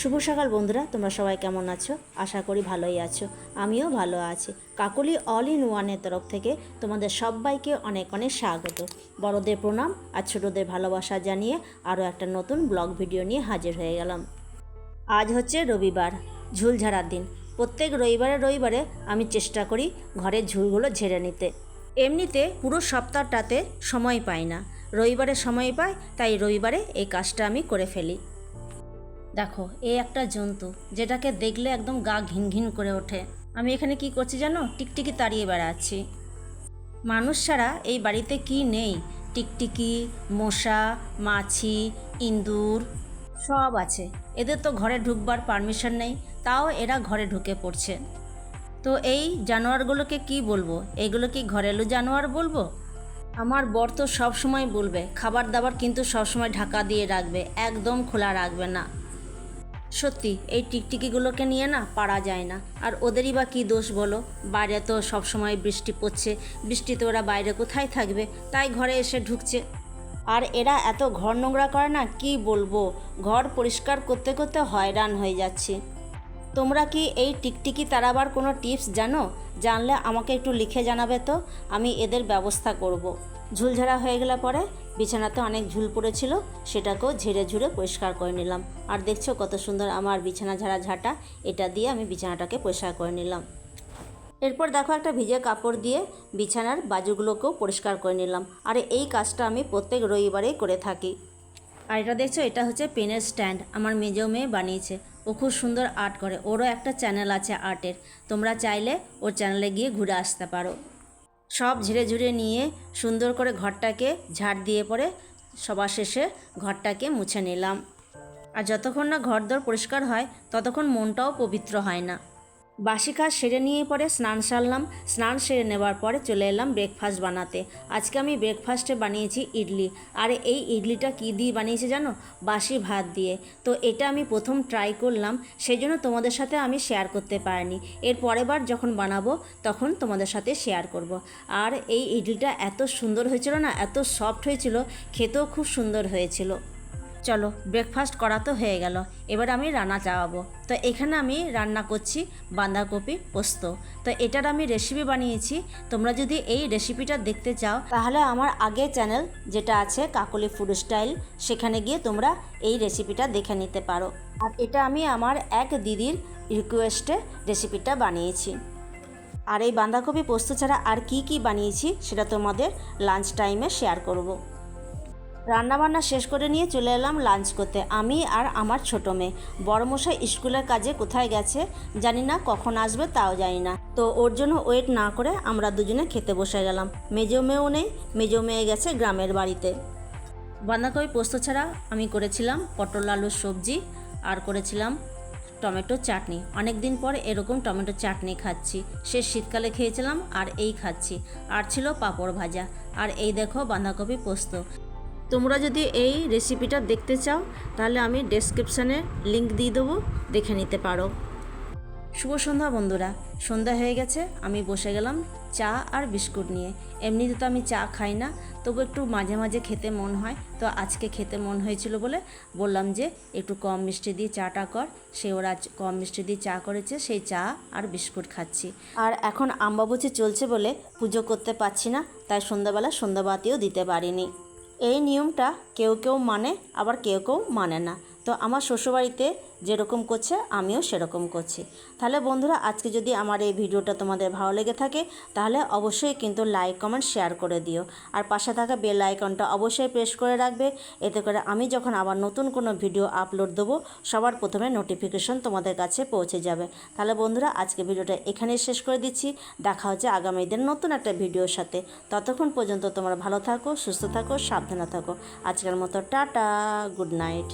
শুভ সকাল বন্ধুরা, তোমরা সবাই কেমন আছো? আশা করি ভালোই আছো। আমিও ভালো আছি। কাকলি অল ইন ওয়ানের তরফ থেকে তোমাদের সবাইকে অনেক অনেক স্বাগত। বড়দের প্রণাম আর ছোটদের ভালোবাসা জানিয়ে আরও একটা নতুন ব্লগ ভিডিও নিয়ে হাজির হয়ে গেলাম। আজ হচ্ছে রবিবার ঝুল ঝাড়ার দিন। প্রত্যেক রবিবারে রবিবারে আমি চেষ্টা করি ঘরের ঝুলগুলো ঝেড়ে নিতে। এমনিতে পুরো সপ্তাহটাতে সময় পাই না। রবিবারে সময় পাই, তাই রবিবারে এই কাজটা আমি করে ফেলি। দেখো এই একটা জন্তু, যেটাকে দেখলে একদম গা ঘিন করে ওঠে। আমি এখানে কি করছি জানো? টিকটিকি তাড়িয়ে বেড়াচ্ছি। মানুষ ছাড়া এই বাড়িতে কি নেই? টিকটিকি, মশা, মাছি, ইঁদুর, সব আছে। এদের তো ঘরে ঢুকবার পারমিশন নেই, তাও এরা ঘরে ঢুকে পড়ছে। তো এই জানোয়ারগুলোকে কি বলব? এগুলো কি ঘরেলু জানোয়ার বলব? আমার বর তো সব সময় বলবে, খাবার দাবার কিন্তু সবসময় ঢাকা দিয়ে রাখবে, একদম খোলা রাখবে না। সত্যি, এই টিকটিকিগুলোকে নিয়ে না পারা যায় না। আর ওদেরই বা কী দোষ বলো? বাইরে তো সব সময় বৃষ্টি পড়ছে। বৃষ্টিতে ওরা বাইরে কোথায় থাকবে? তাই ঘরে এসে ঢুকছে। আর এরা এত ঘর নোংরা করে না, কি বলব? ঘর পরিষ্কার করতে করতে হয়রান হয়ে যাচ্ছি। তোমরা কি এই টিকটিকি তাড়াবার কোনো টিপস জানো? জানলে আমাকে একটু লিখে জানাবে তো। আমি এদের ব্যবস্থা করব। ঝুলঝাড়া হয়ে গেলে পরে বিছানাতে অনেক ঝুল পড়েছিল, সেটাকেও ঝেড়ে ঝুড়ে পরিষ্কার করে নিলাম। আর দেখছ কত সুন্দর আমার বিছানা ঝাড়া ঝাঁটা, এটা দিয়ে আমি বিছানাটাকে পরিষ্কার করে নিলাম। এরপর দেখো একটা ভিজে কাপড় দিয়ে বিছানার বাজুগুলোকেও পরিষ্কার করে নিলাম। আর এই কাজটা আমি প্রত্যেক রবিবারেই করে থাকি। আর এটা দেখছ, এটা হচ্ছে পেনের স্ট্যান্ড, আমার মেজো মেয়ে বানিয়েছে। ও খুব সুন্দর আর্ট করে, ওরও একটা চ্যানেল আছে আর্টের। তোমরা চাইলে ওর চ্যানেলে গিয়ে ঘুরে আসতে পারো। সব ঝেড়ে ঝুড়ে নিয়ে সুন্দর করে ঘরটাকে ঝাড় দিয়ে পরে সবার শেষে ঘরটাকে মুছে নিলাম। আর যতক্ষণ না ঘরদোর পরিষ্কার হয় ততক্ষণ মনটাও পবিত্র হয় না। বাসি কাজ সেরে নিয়ে পরে স্নান সারলাম। স্নান সেরে নেবার পরে চলে এলাম ব্রেকফাস্ট বানাতে। আজকে আমি ব্রেকফাস্টে বানিয়েছি ইডলি। আর এই ইডলিটা কী দিয়ে বানিয়েছি জানো? বাসি ভাত দিয়ে। তো এটা আমি প্রথম ট্রাই করলাম সেই জন্য তোমাদের সাথে আমি শেয়ার করতে পারিনি। এর পরের বার যখন বানাবো, তখন তোমাদের সাথে শেয়ার করব। আর এই ইডলিটা এত সুন্দর হয়েছিল না, এত সফট হয়েছিল, খেতেও খুব সুন্দর হয়েছিল। চলো ব্রেকফাস্ট করা তো হয়ে গেল। এবার আমি রান্না চাওয়াবো। তো এখানে আমি রান্না করছি বাঁধাকপি পোস্ত। তো এটার আমি রেসিপি বানিয়েছি। তোমরা যদি এই রেসিপিটা দেখতে চাও, তাহলে আমার আগের চ্যানেল যেটা আছে, কাকলি ফুড স্টাইল সেখানে গিয়ে তোমরা এই রেসিপিটা দেখে নিতে পারো। আর এটা আমি আমার এক দিদির রিকোয়েস্টে রেসিপিটা বানিয়েছি। আর এই বাঁধাকপি পোস্ত ছাড়া আর কি কি বানিয়েছি, সেটা তোমাদের লাঞ্চ টাইমে শেয়ার করব। রান্নাবান্না শেষ করে নিয়ে চলে এলাম লাঞ্চ করতে। আমি আর আমার ছোটো মেয়ে। বড়মশাই স্কুলের কাজে কোথায় গেছে জানি না, কখন আসবে তাও জানি না। তো ওর জন্য ওয়েট না করে আমরা দুজনে খেতে বসে গেলাম। মেজো মেয়েও নেই, মেজো মেয়ে গেছে গ্রামের বাড়িতে। বাঁধাকপি পোস্ত ছাড়া আমি করেছিলাম পটল আলুর সবজি আর করেছিলাম টমেটো চাটনি। অনেক দিন পর এরকম টমেটো চাটনি খাচ্ছি। সে শীতকালে খেয়েছিলাম আর এই খাচ্ছি। আর ছিল পাঁপড় ভাজা। আর এই দেখো বাঁধাকপি পোস্ত। তোমরা যদি এই রেসিপিটা দেখতে চাও, তাহলে আমি ডেসক্রিপশানে লিংক দিয়ে দেবো, দেখে নিতে পারো। শুভ সন্ধ্যা বন্ধুরা। সন্ধ্যা হয়ে গেছে, আমি বসে গেলাম চা আর বিস্কুট নিয়ে। এমনিতে তো আমি চা খাই না, তবু একটু মাঝে মাঝে খেতে মন হয়। তো আজকে খেতে মন হয়েছিল বলে বললাম যে, একটু কম মিষ্টি দিয়ে চাটা কর। সে ওরা কম মিষ্টি দিয়ে চা করেছে, সেই চা আর বিস্কুট খাচ্ছি। আর এখন আম্বাবুচি চলছে বলে পুজো করতে পারছি না, তাই সন্ধ্যাবেলা সন্ধ্যাবাতিও দিতে পারিনি। এই নিয়মটা কেউ কেউ মানে আবার কেউ কেউ মানে না। তো আমার শ্বশুরবাড়িতে যেরকম করছে, আমিও সেরকম করছি। তাহলে বন্ধুরা, আজকে যদি আমার এই ভিডিওটা তোমাদের ভালো লেগে থাকে, তাহলে অবশ্যই কিন্তু লাইক কমেন্ট শেয়ার করে দিও। আর পাশে থাকা বেল আইকনটা অবশ্যই প্রেস করে রাখবে। এতে করে আমি যখন আবার নতুন কোনো ভিডিও আপলোড দেবো, সবার প্রথমে নোটিফিকেশন তোমাদের কাছে পৌঁছে যাবে। তাহলে বন্ধুরা, আজকে ভিডিওটা এখানেই শেষ করে দিচ্ছি। দেখা হচ্ছে আগামী দিন নতুন একটা ভিডিওর সাথে। ততক্ষণ পর্যন্ত তোমরা ভালো থাকো, সুস্থ থাকো, সাবধানে থাকো। আজকের মতো টাটা গুড নাইট